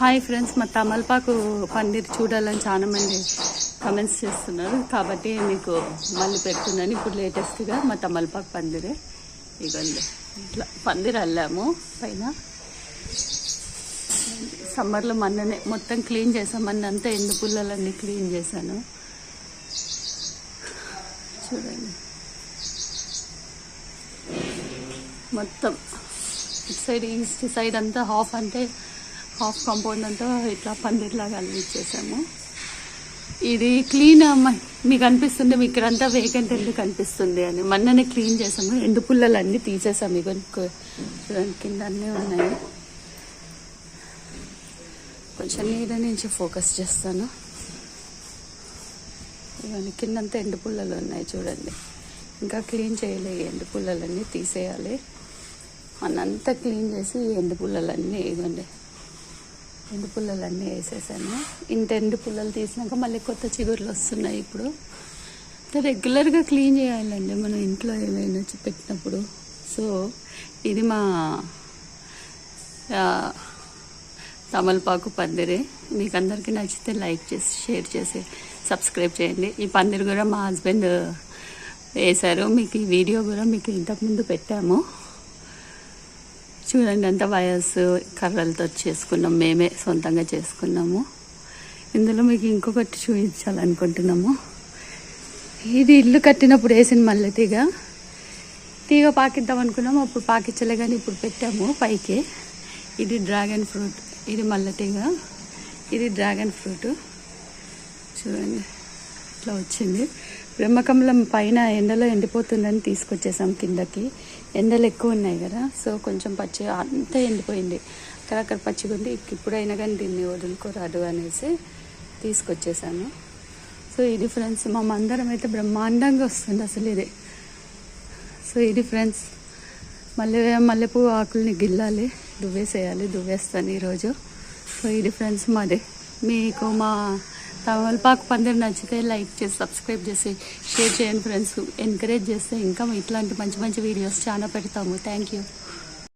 Hi friends మా తమలపాకు పన్నీర్ చూడాలని చాలా మంది కమెంట్స్ చేస్తున్నారు. కాబట్టి మీకు మళ్ళీ పెడుతున్నాను. ఇప్పుడు లేటెస్ట్గా మా తమలపాకు పందిరే ఇగోండి. ఇట్లా పందిర్ అల్లాము. పైన సమ్మర్లో మొన్ననే మొత్తం క్లీన్ చేసాం. మొన్న అంతా ఎండు పుల్లలన్నీ క్లీన్ చేశాను. చూడండి. మొత్తం ఇటు సైడ్ ఈస్ట్ సైడ్ అంతా హాఫ్ అంటే హాఫ్ కాంపౌండ్ అంతా ఇట్లా పందిర్లాగా అల్లించేసాము ఇది క్లీన్ మీకు అనిపిస్తుంది మీకు ఇక్కడంతా వేకెంట్ ఎందుకు అనిపిస్తుంది అని. మొన్ననే క్లీన్ చేసాము ఎండు పుల్లలు అన్నీ తీసేసాము ఇక కింద అన్నీ ఉన్నాయి. కొంచెం నీడ నుంచి ఫోకస్ చేస్తాను. ఇవన్నీ కిందంతా ఎండు పుల్లలు ఉన్నాయి చూడండి. ఇంకా క్లీన్ చేయలే ఎండు పుల్లలన్నీ తీసేయాలి. మనంతా క్లీన్ చేసి ఎండు పుల్లలన్నీ ఇవ్వండి ఎండు పుల్లలన్నీ వేసేసాను. ఇంత ఎండు పుల్లలు తీసినాక మళ్ళీ కొత్త చిగుర్లు వస్తున్నాయి ఇప్పుడు. అంటే రెగ్యులర్గా క్లీన్ చేయాలండి మనం ఇంట్లో ఏమైనా పెట్టినప్పుడు. సో ఇది మా తమలపాకు పందిరి. మీకు అందరికీ నచ్చితే లైక్ చేసి షేర్ చేసి సబ్స్క్రైబ్ చేయండి. ఈ పందిరి కూడా మా హస్బెండ్ వేశారు. మీకు ఈ వీడియో కూడా మీకు ఇంతకుముందు పెట్టాము. చూడండి అంత వయస్సు కర్రలతో చేసుకున్నాం మేమే సొంతంగా చేసుకున్నాము. ఇందులో మీకు ఇంకొకటి చూపించాలనుకుంటున్నాము. ఇది ఇల్లు కట్టినప్పుడు వేసిన మల్లె తీగ తీగ పాకిద్దాం అనుకున్నాము అప్పుడు పాకించలే కానీ ఇప్పుడు పెట్టాము పైకి. ఇది డ్రాగన్ ఫ్రూట్ ఇది మల్లె తీగ ఇది డ్రాగన్ ఫ్రూట్. చూడండి. ఇట్లా వచ్చింది. బ్రహ్మకమలం పైన ఎండలో ఎండిపోతుందని తీసుకొచ్చేసాం కిందకి. ఎండలు ఎక్కువ ఉన్నాయి కదా సో కొంచెం పచ్చి అంతా ఎండిపోయింది. అక్కడక్కడ పచ్చిగా ఉంది. ఇప్పుడైనా కానీ దీన్ని వదులుకోరాదు అనేసి తీసుకొచ్చేసాను. సో ఇది ఫ్రెండ్స్ మా మందరం అయితే బ్రహ్మాండంగా వస్తుంది అసలు ఇది. సో ఇది ఫ్రెండ్స్ మల్లె మల్లెపూ ఆకుల్ని గిల్లాలి దువ్వేసేయాలి దువ్వేస్తాను ఈరోజు. సో ఇది ఫ్రెండ్స్ మాది. మీకు మా తవల్పాకు పందిరి నచ్చితే లైక్ చేసి సబ్స్క్రైబ్ చేసి షేర్ చేయండి ఫ్రెండ్స్. ఎంకరేజ్ చేస్తే ఇంకా ఇట్లాంటి మంచి మంచి వీడియోస్ చాలా పెడతాము. Thank you